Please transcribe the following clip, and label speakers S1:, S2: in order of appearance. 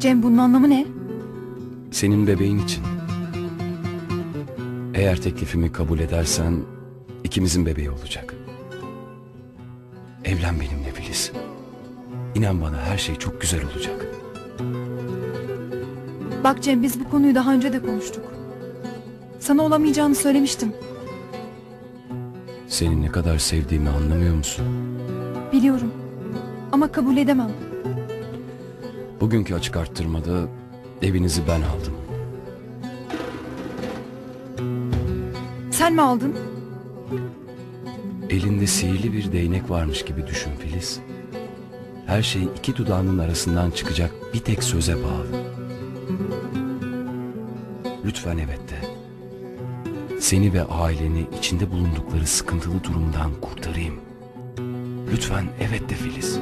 S1: Cem bunun anlamı ne?
S2: Senin bebeğin için. Eğer teklifimi kabul edersen ikimizin bebeği olacak. Evlen benimle Filiz. İnan bana her şey çok güzel olacak.
S1: Bak Cem biz bu konuyu daha önce de konuştuk. Sana olamayacağını söylemiştim.
S2: Seni ne kadar sevdiğimi anlamıyor musun?
S1: Biliyorum. Ama kabul edemem.
S2: Bugünkü açık arttırmada evinizi ben aldım.
S1: Sen mi aldın?
S2: Elinde sihirli bir değnek varmış gibi düşün Filiz. Her şey iki dudağının arasından çıkacak bir tek söze bağlı. Lütfen evet de. Seni ve aileni içinde bulundukları sıkıntılı durumdan kurtarayım. Lütfen evet de Filiz.